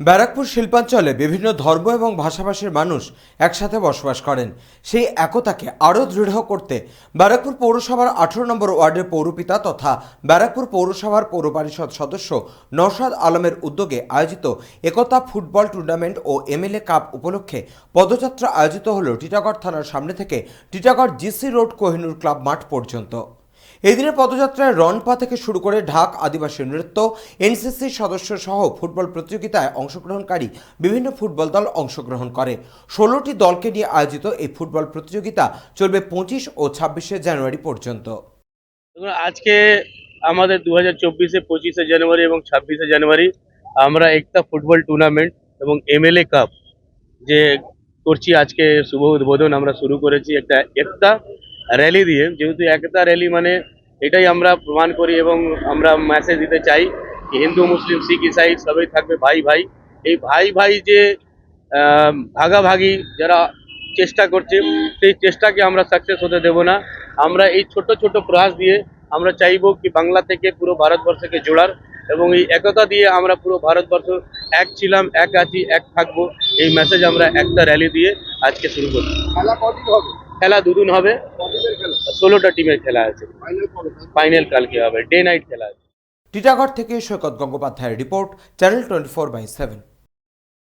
ব্যারাকপুর শিল্পাঞ্চলে বিভিন্ন ধর্ম এবং ভাষাভাষীর মানুষ একসাথে বসবাস করেন। সেই একতাকে আরও দৃঢ় করতে ব্যারাকপুর পৌরসভার আঠেরো নম্বর ওয়ার্ডের পৌরপিতা তথা ব্যারাকপুর পৌরসভার পৌর পরিষদ সদস্য নওশাদ আলমের উদ্যোগে আয়োজিত একতা ফুটবল টুর্নামেন্ট ও এমএলএ কাপ উপলক্ষে পদযাত্রা আয়োজিত হল টিটাগড় থানার সামনে থেকে Titagarh GC road Kohinoor club মাঠ পর্যন্ত। এই দিনের পদযাত্রায় রনপা থেকে শুরু করে ঢাক, আদিবাসী নৃত্য, এনসিসি সদস্য সহ ফুটবল প্রতিযোগিতায় অংশগ্রহণকারী বিভিন্ন ফুটবল দল অংশগ্রহণ করে। ষোলোটি দলকে নিয়ে আয়োজিত এই ফুটবল প্রতিযোগিতা চলবে পঁচিশ ও ছাব্বিশে জানুয়ারি পর্যন্ত। আজকে আমাদের দু হাজার চব্বিশে পঁচিশে জানুয়ারি এবং ছাব্বিশে জানুয়ারি আমরা একতা ফুটবল টুর্নামেন্ট এবং এমএলএ কাপ যে করছি আজকে শুভ উদ্বোধন আমরা শুরু করেছি একটা একতা র্যালি দিয়ে, যেহেতু একতা র্যালি মানে এটাই আমরা প্রমাণ করি এবং আমরা মেসেজ দিতে চাই কি হিন্দু, মুসলিম, শিখ, ইসাই সবাই থাকবে ভাই ভাই। এই ভাই ভাই যে ভাগাভাগি যারা চেষ্টা করছে, সেই চেষ্টাকে আমরা সাকসেস হতে দেব না। আমরা এই ছোট ছোট প্রয়াস দিয়ে আমরা চাইব কি বাংলা থেকে পুরো ভারতবর্ষকে জোড়ার এবং এই একতা দিয়ে আমরা পুরো ভারতবর্ষ এক ছিলাম, এক আছি, এক থাকব। এই মেসেজ আমরা একটা র্যালি দিয়ে আজকে শুরু খেলা কদিন হবে? খেলা দুদিন হবে। ষোলোটা টিমের খেলা আছে। ফাইনাল ফাইনাল কালকে হবে? ডে নাইট খেলা আছে। টিটাগড় থেকে সৈকত গঙ্গোপাধ্যায়ের report channel twenty four by seven